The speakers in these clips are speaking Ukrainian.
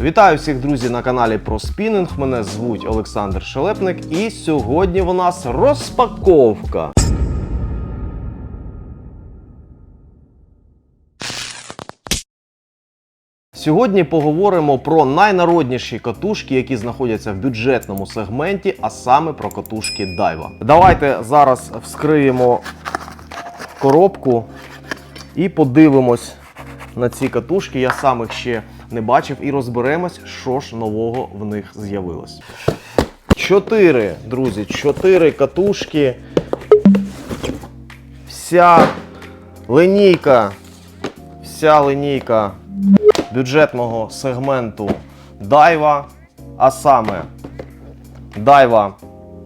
Вітаю всіх друзі на каналі про спінінг. Мене звуть Олександр Шелепник, і сьогодні в нас розпаковка. Сьогодні поговоримо про найнародніші катушки, які знаходяться в бюджетному сегменті, а саме про катушки Daiwa. Давайте зараз вскриємо коробку і подивимось на ці катушки. Я сам їх ще не бачив і розберемось, що ж нового в них з'явилось. Чотири, друзі, чотири катушки. Вся линійка, вся линійка бюджетного сегменту Daiwa, а саме Daiwa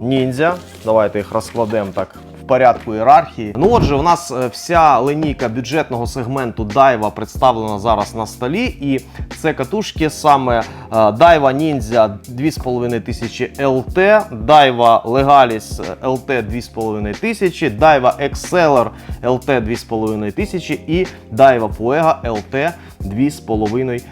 Ninja. Давайте їх розкладемо так в порядку ієрархії. Ну отже, у нас е, вся линійка бюджетного сегменту Daiwa представлена зараз на столі. І це катушки саме е, Daiwa Ninja 2500 LT, Daiwa Legalis LT 2500, Daiwa Exceller LT 2500 і Daiwa Fuega LT 2500.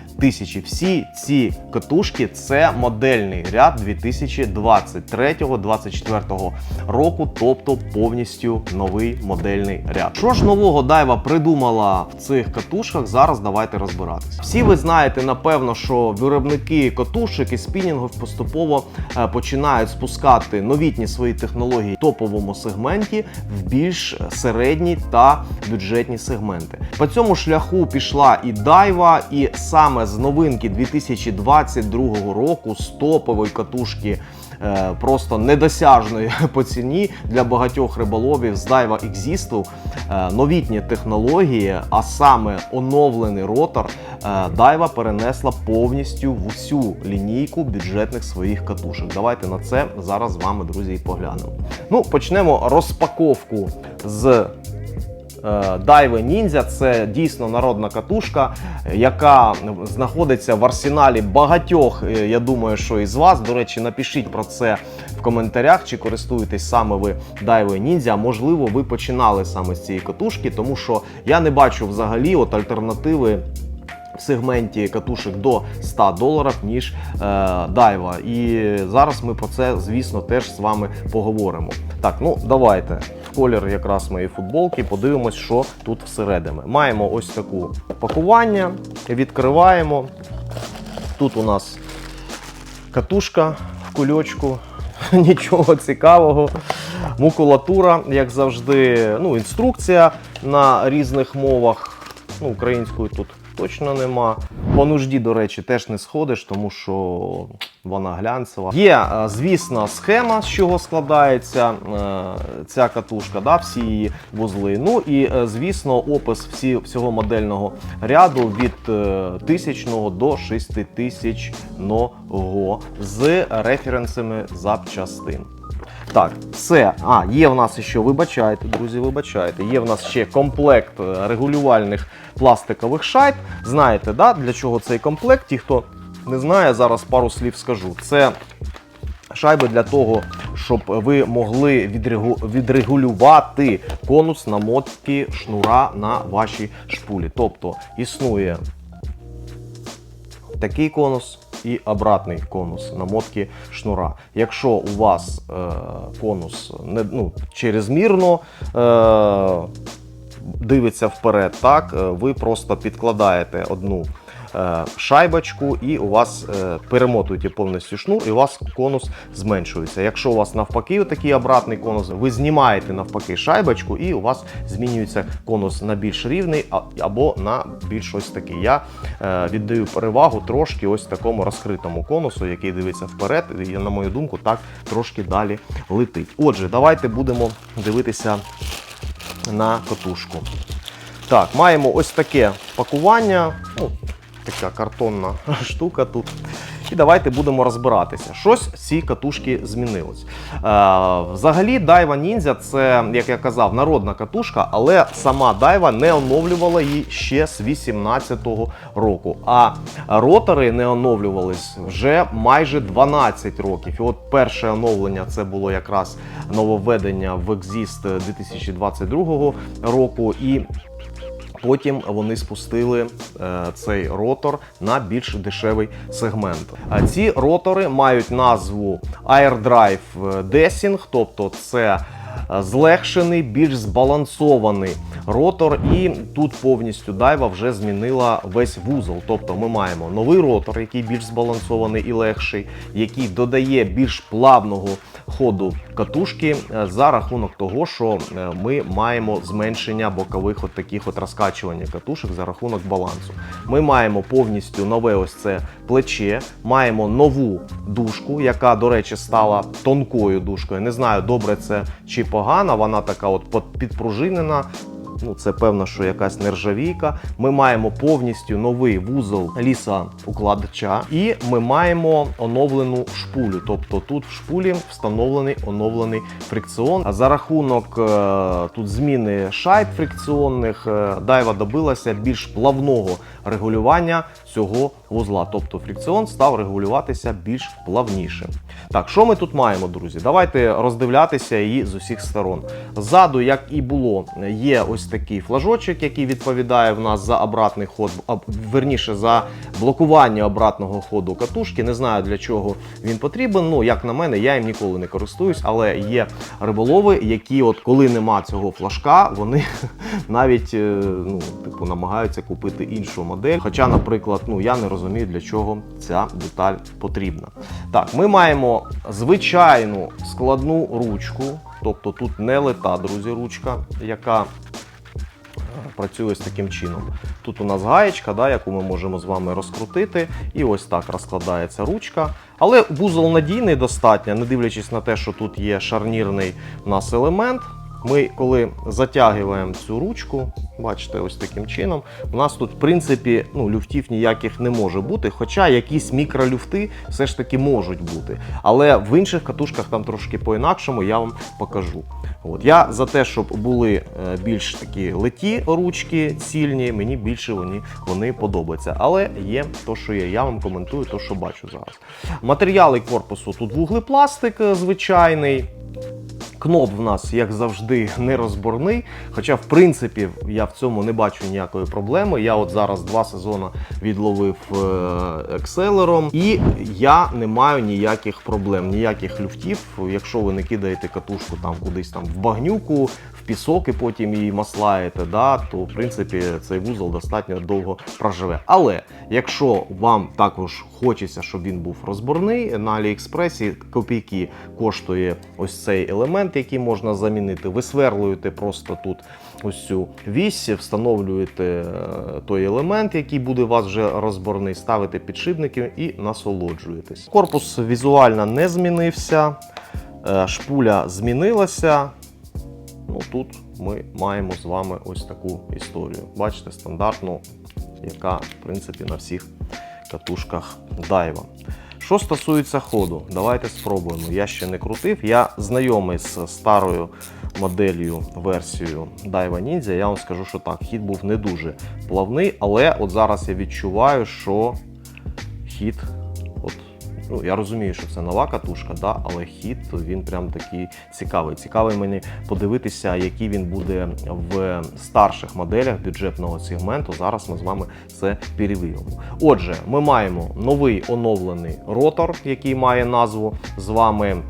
Всі ці катушки це модельний ряд 2023-2024 року, тобто повністю новий модельний ряд. Що ж нового Дайва придумала в цих катушках? Зараз давайте розбиратися. Всі ви знаєте, напевно, що виробники катушок і спінінгів поступово е, починають спускати новітні свої технології в топовому сегменті в більш середні та бюджетні сегменти. По цьому шляху пішла і Дайва, і саме з новинки 2022 року з топової катушки. е, Просто недосяжної по ціні для багатьох риболовів з Daiwa Exist е, новітні технології, а саме оновлений ротор, е, Daiwa перенесла повністю в усю лінійку бюджетних своїх катушок. Давайте на це зараз з вами, друзі, і поглянемо. Ну, почнемо розпаковку з Дайве Ніндзя це дійсно народна катушка, яка знаходиться в арсеналі багатьох. е, Я думаю, що із вас. До речі, напишіть про це в коментарях, чи користуєтесь саме ви Дайве Ніндзя. Можливо, ви починали саме з цієї катушки, тому що я не бачу взагалі от альтернативи. В сегменті катушек до 100 доларів, ніж е, Дайва. І зараз ми про це, звісно, теж з вами поговоримо. Так, ну давайте колір якраз моєї футболки подивимось, що тут всередині. Маємо ось таку пакування, відкриваємо. Тут у нас катушка в кульочку, нічого цікавого. Мукулатура, як завжди, ну, інструкція на різних мовах. Ну, українською тут точно нема. По нужді, до речі, теж не сходиш, тому що вона глянцева. Є, е, звісно, схема, з чого складається е, ця катушка, да, всі її вузли. Ну і, е, звісно, опис всі, всього модельного ряду від е, 1000 до 6000 з референсами запчастин. Так, все. А, є в нас ще, вибачайте, друзі, вибачайте. Є в нас ще комплект е, регулювальних пластикових шайб. Знаєте, да, для чого цей комплект? Ті, хто не знає, зараз пару слів скажу. Це шайби для того, щоб ви могли відрегу- відрегулювати конус намотки шнура на вашій шпулі. Тобто існує такий конус і обратний конус намотки шнура. Якщо у вас е, конус не, ну, черезмірно е, дивиться вперед, так, е, ви просто підкладаєте одну шайбочку і у вас е, перемотуєте повністю шнур, і у вас конус зменшується. Якщо у вас навпаки такий обратний конус, ви знімаєте навпаки шайбочку, і у вас змінюється конус на більш рівний або на більш ось такий. Я е, віддаю перевагу трошки ось такому розкритому конусу, який дивиться вперед, і на мою думку, так трошки далі летить. Отже, давайте будемо дивитися на катушку. Так, маємо ось таке пакування. Ну, така картонна штука тут. І давайте будемо розбиратися. Щось в цій катушки змінилось. Е, взагалі, Daiwa Ninja це, як я казав, народна катушка, але сама Daiwa не оновлювала її ще з 18-го року. А ротори не оновлювались вже майже 12 років. І от перше оновлення це було якраз нововведення в Exist 2022 року. І Потім вони спустили е, цей ротор на більш дешевий сегмент. А ці ротори мають назву AirDrive Desing, тобто це е, злегшений, більш збалансований ротор, і тут повністю дайва вже змінила весь вузол. Тобто ми маємо новий ротор, який більш збалансований і легший, який додає більш плавного ходу катушки е, за рахунок того, що е, ми маємо зменшення бокових от таких от розкачування катушок за рахунок балансу. Ми маємо повністю нове ось це плече, маємо нову дужку, яка, до речі, стала тонкою дужкою. Не знаю, добре це чи погано. Вона така от підпружинена. Ну, це певно, що якась нержавійка. Ми маємо повністю новий вузол лісоукладача, і ми маємо оновлену шпулю. Тобто тут в шпулі встановлений оновлений фрикціон. А за рахунок е, тут зміни шайб фрикціонних, е, дайва добилася більш плавного регулювання цього вузла. Тобто фрикціон став регулюватися більш плавнішим. Так, що ми тут маємо, друзі? Давайте роздивлятися її з усіх сторон. Ззаду, як і було, є ось такий флажочок, який відповідає в нас за обратний ход, верніше за блокування обратного ходу катушки. Не знаю для чого він потрібен. Ну, як на мене, я їм ніколи не користуюсь, але є риболови, які, от коли нема цього флажка, вони навіть е, ну, типу, намагаються купити іншу модель. Хоча, наприклад, ну я не розумію, для чого ця деталь потрібна. Так, ми маємо звичайну складну ручку, тобто тут не лета, друзі, ручка, яка працює ось таким чином. Тут у нас гаєчка, да, яку ми можемо з вами розкрутити, і ось так розкладається ручка. Але вузол надійний достатньо, не дивлячись на те, що тут є шарнірний у нас елемент. Ми, коли затягуємо цю ручку, бачите, ось таким чином, у нас тут, в принципі, ну, люфтів ніяких не може бути, хоча якісь мікролюфти все ж таки можуть бути. Але в інших катушках там трошки по-інакшому я вам покажу. От. Я за те, щоб були е, більш такі леті ручки цільні, мені більше вони, вони подобаються. Але є то, що є. Я вам коментую то, що бачу зараз. Матеріали корпусу тут вуглепластик е, звичайний. Кноп в нас, як завжди, нерозборний. Хоча, в принципі, я в цьому не бачу ніякої проблеми. Я от зараз два сезони відловив е, екселером, і я не маю ніяких проблем, ніяких люфтів. Якщо ви не кидаєте катушку там кудись там в багнюку, в пісок і потім її маслаєте, да, то в принципі цей вузол достатньо довго проживе. Але якщо вам також хочеться, щоб він був розборний, на Аліекспресі копійки коштує ось цей елемент, який можна замінити. Ви сверлуєте просто тут ось цю вісь, встановлюєте е, той елемент, який буде у вас вже розборний, ставите підшипники і насолоджуєтесь. Корпус візуально не змінився, е, шпуля змінилася. Ну, тут ми маємо з вами ось таку історію. Бачите, стандартну, яка, в принципі, на всіх катушках дайва. Що стосується ходу, давайте спробуємо. Я ще не крутив. Я знайомий з старою моделлю, версією Daiwa Ninja. Я вам скажу, що так, хід був не дуже плавний, але от зараз я відчуваю, що хід. Ну, я розумію, що це нова катушка, да, але хід він прям такий цікавий. Цікавий мені подивитися, який він буде в старших моделях бюджетного сегменту. Зараз ми з вами це перевіримо. Отже, ми маємо новий оновлений ротор, який має назву з вами.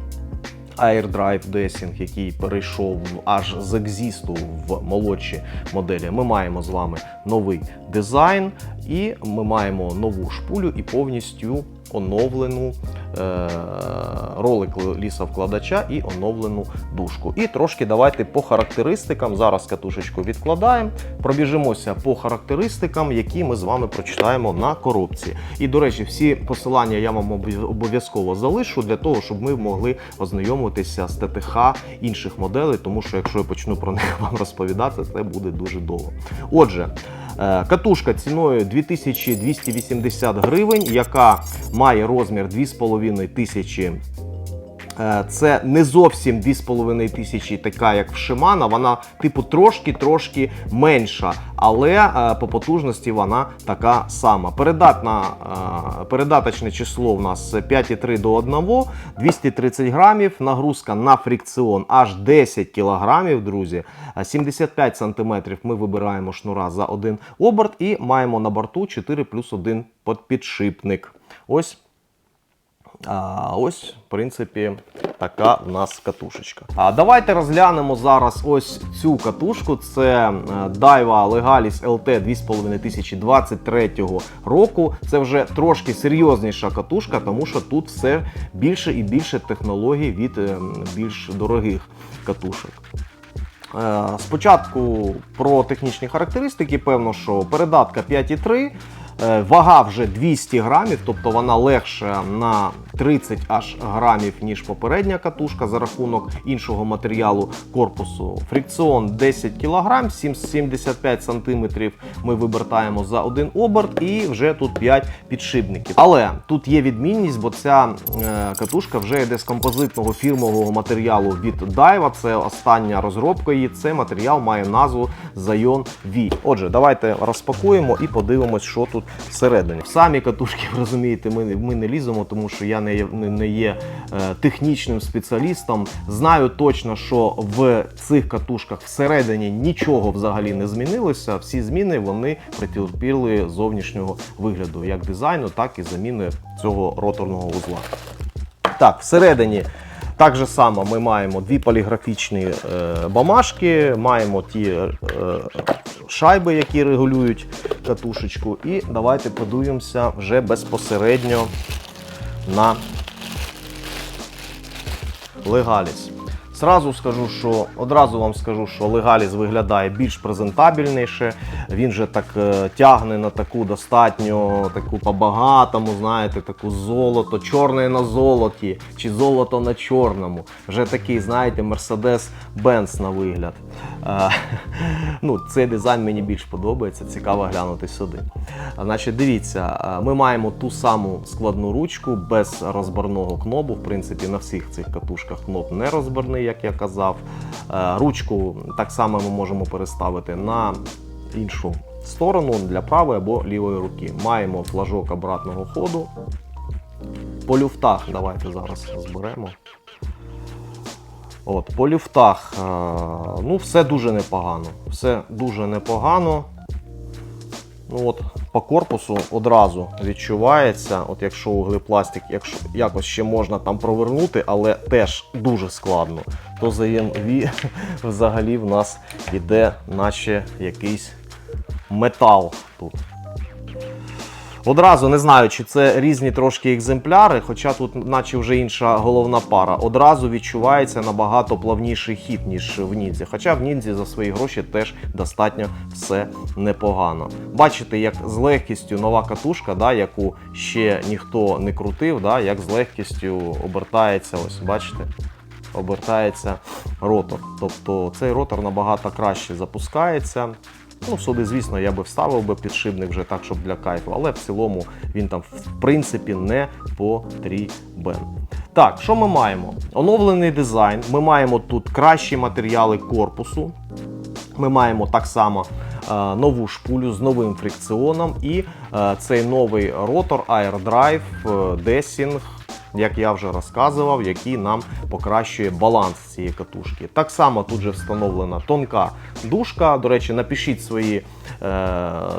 AirDrive Desing, який перейшов аж з екзісту в молодші моделі. Ми маємо з вами новий дизайн, і ми маємо нову шпулю і повністю оновлену е- ролик лісовкладача і оновлену дужку. І трошки давайте по характеристикам. Зараз катушечку відкладаємо, пробіжимося по характеристикам, які ми з вами прочитаємо на коробці. І, до речі, всі посилання я вам обов'язково залишу для того, щоб ми могли ознайомитися з ТТХ інших моделей, тому що якщо я почну про них вам розповідати, це буде дуже довго. Отже, катушка ціною 2280 гривень, яка має розмір 2500 Е, Це не зовсім 2,5 тисячі, така як в Шимана. Вона, типу, трошки-трошки менша, але е, по потужності вона така сама. Передатна, е, передаточне число в нас 5,3 до 1, 230 грамів. Нагрузка на фрикціон аж 10 кілограмів, друзі. Е, 75 сантиметрів ми вибираємо шнура за один оберт і маємо на борту 4 плюс 1 підшипник. Ось а ось, в принципі, така в нас катушечка. А давайте розглянемо зараз ось цю катушку. Це е, Daiwa Legalis LT 2523 року. Це вже трошки серйозніша катушка, тому що тут все більше і більше технологій від е, більш дорогих катушок. Е, Спочатку про технічні характеристики, певно, що передатка 5,3, е, вага вже 200 грамів, тобто вона легша на 30 аж грамів, ніж попередня катушка за рахунок іншого матеріалу корпусу. Фрикціон 10 кг, 75 см ми вивертаємо за один оберт і вже тут 5 підшипників. Але тут є відмінність, бо ця е, катушка вже йде з композитного фірмового матеріалу від Daiwa. Це остання розробка її. Цей матеріал має назву Zion V. Отже, давайте розпакуємо і подивимось, що тут всередині. Самі катушки, ви розумієте, ми, ми не ліземо, тому що я не є, не, є е, технічним спеціалістом. Знаю точно, що в цих катушках всередині нічого взагалі не змінилося. Всі зміни вони претерпіли зовнішнього вигляду, як дизайну, так і заміни цього роторного вузла. Так, всередині так же само ми маємо дві поліграфічні е, бамашки, маємо ті е, шайби, які регулюють катушечку. І давайте подивимося вже безпосередньо на Legalis. Зразу скажу, що одразу вам скажу, що Legalis виглядає більш презентабельніше. Він же так е, тягне на таку достатньо, таку по-багатому, знаєте, таку золото, чорне на золоті чи золото на чорному. Вже такий, знаєте, Mercedes-Benz на вигляд. Е, ну, цей дизайн мені більш подобається, цікаво глянути сюди. Значить, дивіться, е, ми маємо ту саму складну ручку без розборного кнопу. В принципі, на всіх цих катушках кноп не розборний, як я казав. Е, Ручку так само ми можемо переставити на іншу сторону для правої або лівої руки. Маємо флажок обратного ходу. По люфтах давайте зараз розберемо. От, по люфтах, е, ну, все дуже непогано. Все дуже непогано. Ну, от, по корпусу одразу відчувається, от якщо углепластик, якщо якось ще можна там провернути, але теж дуже складно, то за EMV взагалі в нас іде наче якийсь метал тут. Одразу не знаю, чи це різні трошки екземпляри, хоча тут, наче вже інша головна пара. Одразу відчувається набагато плавніший хід, ніж в ніндзі. Хоча в ніндзі за свої гроші теж достатньо все непогано. Бачите, як з легкістю нова катушка, да, яку ще ніхто не крутив, да, як з легкістю обертається, ось бачите, обертається ротор. Тобто цей ротор набагато краще запускається. Ну, сюди, звісно, я би вставив би підшипник вже так, щоб для кайфу, але в цілому він там в принципі не потрібен. Так, що ми маємо? Оновлений дизайн. Ми маємо тут кращі матеріали корпусу. Ми маємо так само е, нову шпулю з новим фрикціоном і е, цей новий ротор AirDrive е, Dessing, як я вже розказував, який нам покращує баланс цієї катушки. Так само тут же встановлена тонка дужка. До речі, напишіть свої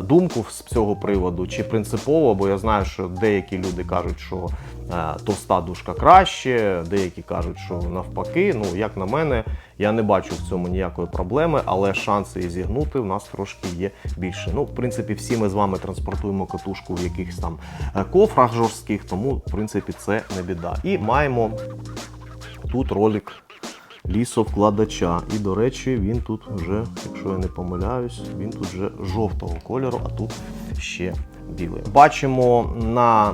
думку з цього приводу, чи принципово, бо я знаю, що деякі люди кажуть, що е, товста дужка краще, деякі кажуть, що навпаки. Ну, як на мене, я не бачу в цьому ніякої проблеми, але шанси її зігнути в нас трошки є більше. Ну, в принципі, всі ми з вами транспортуємо катушку в якихось там е, кофрах жорстких, тому в принципі це не біда. І маємо тут ролик лісовкладача. І, до речі, він тут вже, якщо я не помиляюсь, він тут вже жовтого кольору, а тут ще білий. Бачимо на е,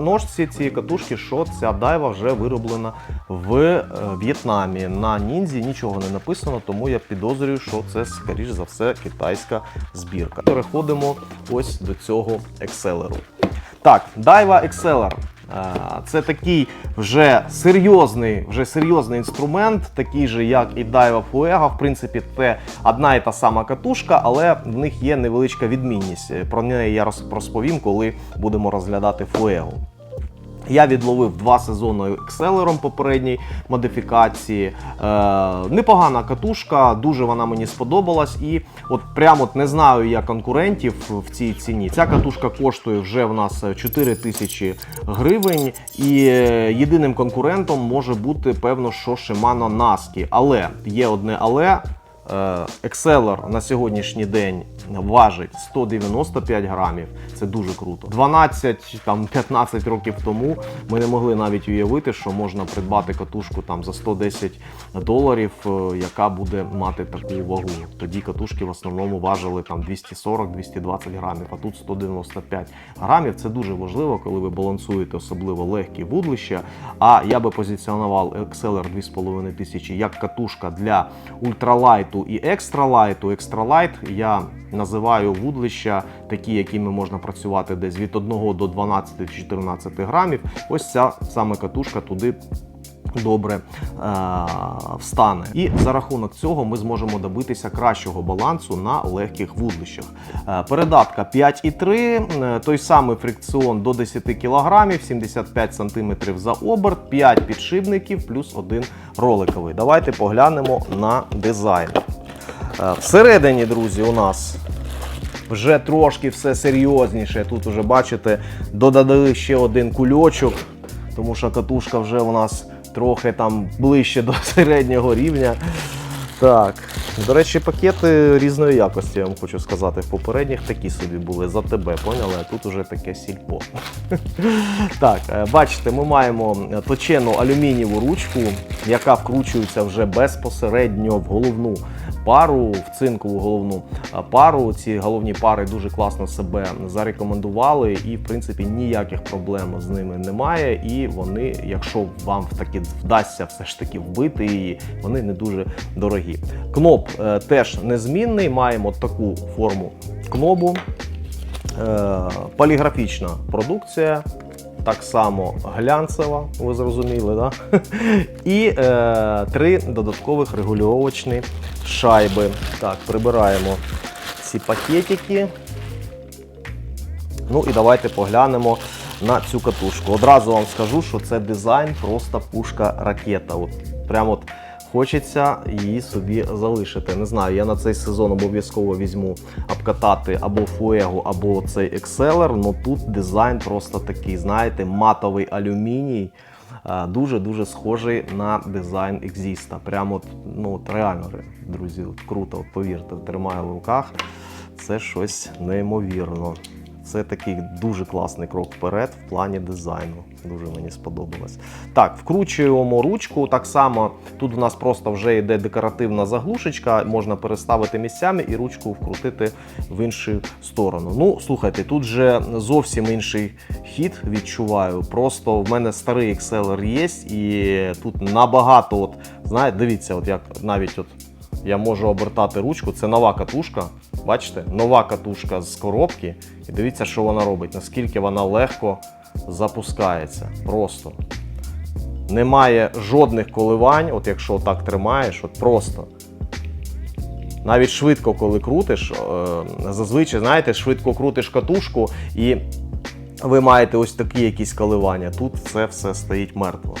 ножці цієї катушки, що ця дайва вже вироблена в е, В'єтнамі. На ніндзі нічого не написано, тому я підозрюю, що це, скоріш за все, китайська збірка. Переходимо ось до цього екселеру. Так, Daiwa Exceller. Це такий вже серйозний, вже серйозний інструмент, такий же, як і Daiwa Fuego. В принципі, це одна і та сама катушка, але в них є невеличка відмінність. Про неї я розповім, коли будемо розглядати Fuego. Я відловив два сезони екселером попередній модифікації. Е, непогана катушка, дуже вона мені сподобалась. І от прямо от не знаю я конкурентів в цій ціні. Ця катушка коштує вже в нас 4 тисячі гривень. І е, єдиним конкурентом може бути, певно, що Shimano Naski. Але є одне але. Е, Exceller на сьогоднішній день важить 195 грамів. Це дуже круто. 12 там 15 років тому ми не могли навіть уявити, що можна придбати катушку там за 110 доларів, е, яка буде мати таку вагу. Тоді катушки в основному важили там 240-220 грамів, а тут 195 грамів. Це дуже важливо, коли ви балансуєте особливо легкі вудлища. А я би позиціонував Exceller 2500 як катушка для ультралайту і екстралайту. Екстралайт я називаю вудлища, такі, якими можна працювати десь від 1 до 12-14 грамів. Ось ця саме катушка туди. Добре е- встане, і за рахунок цього ми зможемо добитися кращого балансу на легких вудлищах. Е, передатка 5,3, е, той самий фрикціон до 10 кг, 75 см за оберт, 5 підшипників плюс один роликовий. Давайте поглянемо на дизайн. Всередині, друзі, у нас вже трошки все серйозніше. Тут вже бачите, додали ще один кульочок, тому що катушка вже у нас трохи там ближче до середнього рівня. Так, до речі, пакети різної якості, я вам хочу сказати. В попередніх такі собі були за тебе, поняли? А тут уже таке сільпо. Так, е, бачите, ми маємо точену алюмінієву ручку, яка вкручується вже безпосередньо в головну пару, в цинкову головну пару. Ці головні пари дуже класно себе зарекомендували, і в принципі ніяких проблем з ними немає. І вони, якщо вам таки вдасться все ж таки вбити її, вони не дуже дорогі. Кноп е, теж незмінний. Маємо таку форму кнобу. Е, поліграфічна продукція. Так само глянцева, ви зрозуміли, да? І е, три додаткових регулювачні шайби. Так, прибираємо ці пакетики. Ну і давайте поглянемо на цю катушку. Одразу вам скажу, що це дизайн просто пушка-ракета. От прямо хочеться її собі залишити. Не знаю, я на цей сезон обов'язково візьму обкатати або Fuego, або цей Exceller. Ну тут дизайн просто такий, знаєте, матовий алюміній. Дуже-дуже схожий на дизайн Exista. Прямо ну, от реально, друзі, круто, повірте, тримаю в руках. Це щось неймовірно. Це такий дуже класний крок вперед в плані дизайну. Дуже мені сподобалось. Так, вкручуємо ручку. Так само тут у нас просто вже йде декоративна заглушечка, можна переставити місцями і ручку вкрутити в іншу сторону. Ну, слухайте, тут же зовсім інший хід відчуваю. Просто в мене старий Exceller є, і тут набагато, от, знаєте, дивіться, от як навіть от я можу обертати ручку. Це нова катушка. Бачите? Нова катушка з коробки. І дивіться, що вона робить, наскільки вона легко запускається. Просто. Немає жодних коливань, от якщо так тримаєш, от просто. Навіть швидко, коли крутиш, е, зазвичай, знаєте, швидко крутиш катушку і ви маєте ось такі якісь коливання. Тут це все стоїть мертво.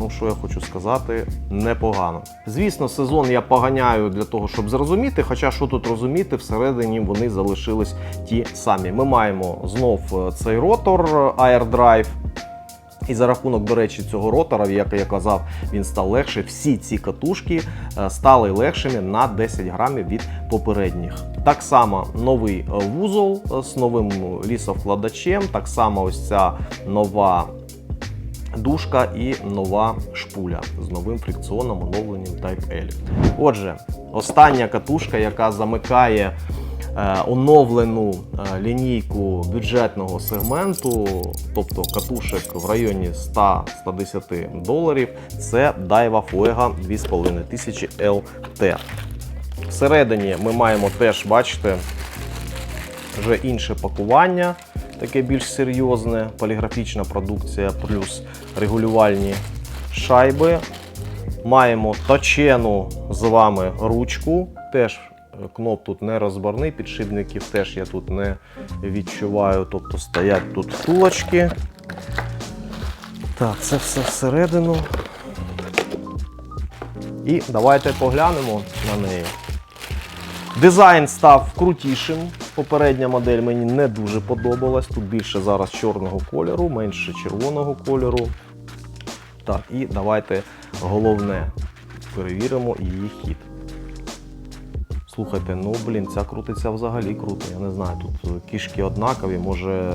Ну, що я хочу сказати, непогано. Звісно, сезон я поганяю для того, щоб зрозуміти. Хоча що тут розуміти, всередині вони залишились ті самі. Ми маємо знов е, цей ротор Air Drive. І за рахунок, до речі, цього ротора, як я казав, він став легше. Всі ці катушки е, стали легшими на 10 грамів від попередніх. Так само новий е, вузол е, з новим лісовкладачем, так само ось ця нова дужка і нова шпуля з новим фрикціоном, оновленням Type L. Отже, остання катушка, яка замикає е, оновлену е, лінійку бюджетного сегменту, тобто катушек в районі 100-110 доларів, це Daiwa Fuego 2500 LT. Всередині ми маємо теж, бачите, вже інше пакування. Таке більш серйозне, поліграфічна продукція, плюс регулювальні шайби. Маємо точену з вами ручку. Теж е, кноп тут не розборний, підшипників теж я тут не відчуваю. Тобто стоять тут втулочки. Так, це все всередину. І давайте поглянемо на неї. Дизайн став крутішим. Попередня модель мені не дуже подобалась. Тут більше зараз чорного кольору, менше червоного кольору. Так, і давайте головне перевіримо її хід. Слухайте, ну блін, ця крутиться взагалі круто. Я не знаю, тут кішки однакові, може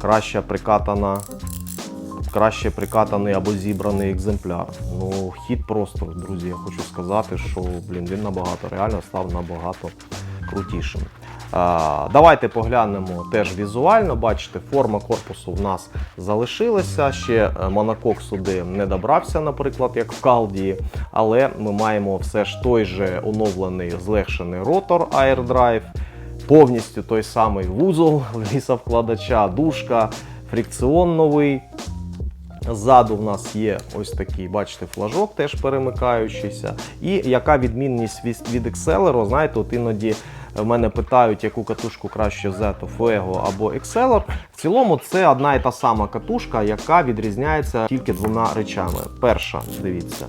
краще прикатана, краще прикатаний або зібраний екземпляр. Ну, хід просто, друзі, я хочу сказати, що блін, він набагато реально став набагато крутішим. Давайте поглянемо теж візуально. Бачите, форма корпусу в нас залишилася. Ще е, монокок сюди не добрався, наприклад, як в Калдії. Але ми маємо все ж той же оновлений злегшений ротор AirDrive, повністю той самий вузол лісовкладача, дужка, фрикціон новий. Ззаду в нас є ось такий, бачите, флажок теж перемикаючийся. І яка відмінність від, Exceler, знаєте, от іноді в мене питають, яку катушку краще взяти Fuego або Exceler. В цілому це одна і та сама катушка, яка відрізняється тільки двома речами. Перша, дивіться,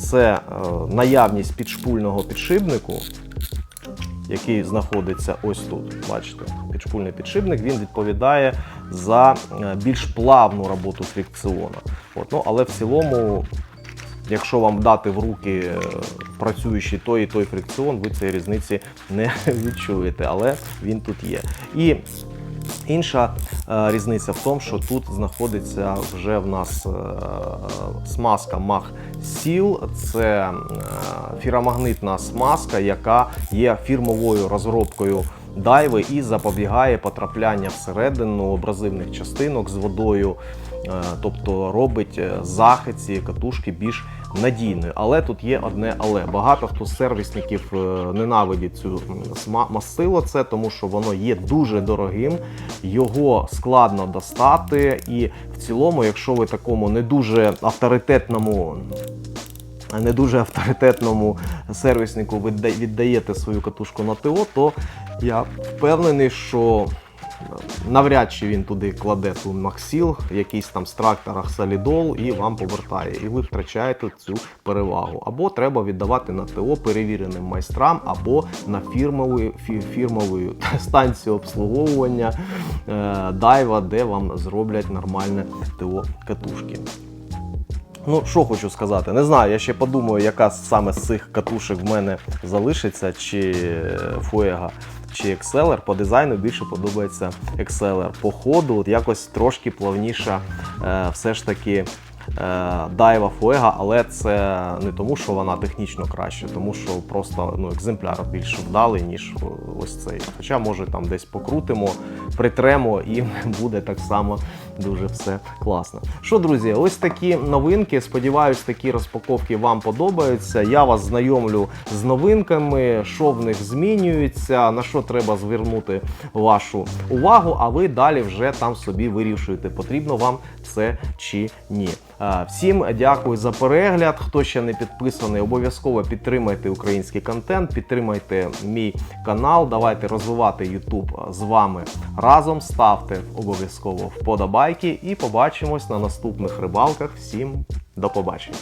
це е, наявність підшпульного підшипнику, який знаходиться ось тут. Бачите, підшпульний підшипник він відповідає за е, більш плавну роботу фрикціона. От, ну, але в цілому, якщо вам дати в руки е, працюючий той і той фрикціон, ви цієї різниці не відчуєте, але він тут є. І Інша е, різниця в тому, що тут знаходиться вже в нас е, смазка Mach Seal. Це е, фіромагнитна смазка, яка є фірмовою розробкою дайви і запобігає потрапляння всередину абразивних частинок з водою. Е, Тобто робить е, захист цієї катушки більш надійною. Але тут є одне але. Багато хто з сервісників е, ненавидить цю масило, це тому що воно є дуже дорогим, його складно достати. І в цілому, якщо ви такому не дуже авторитетному. Не дуже авторитетному сервіснику відда- віддаєте свою катушку на ТО, то я впевнений, що навряд чи він туди кладе ту Максіл, якийсь там з тракторах Солідол і вам повертає. І ви втрачаєте цю перевагу. Або треба віддавати на ТО перевіреним майстрам, або на фірмову, фі- фірмову станцію обслуговування е, дайва, де вам зроблять нормальне ТО катушки. Ну, що хочу сказати, не знаю, я ще подумаю, яка саме з цих катушок в мене залишиться, чи Fuega, чи Exceler. По дизайну більше подобається Exceler. По ходу от якось трошки плавніша е, все ж таки е, дайва Фуега, але це не тому, що вона технічно краще, тому що просто ну, екземпляр більш вдалий, ніж ось цей. Хоча, може, там десь покрутимо, притремо і буде так само дуже все класно. Що, друзі, ось такі новинки. Сподіваюсь, такі розпаковки вам подобаються. Я вас знайомлю з новинками, що в них змінюється, на що треба звернути вашу увагу, а ви далі вже там собі вирішуєте, потрібно вам це чи ні. Всім дякую за перегляд. Хто ще не підписаний, обов'язково підтримайте український контент, підтримайте мій канал. Давайте розвивати YouTube з вами разом. Ставте обов'язково вподобайки і побачимось на наступних рибалках. Всім до побачення.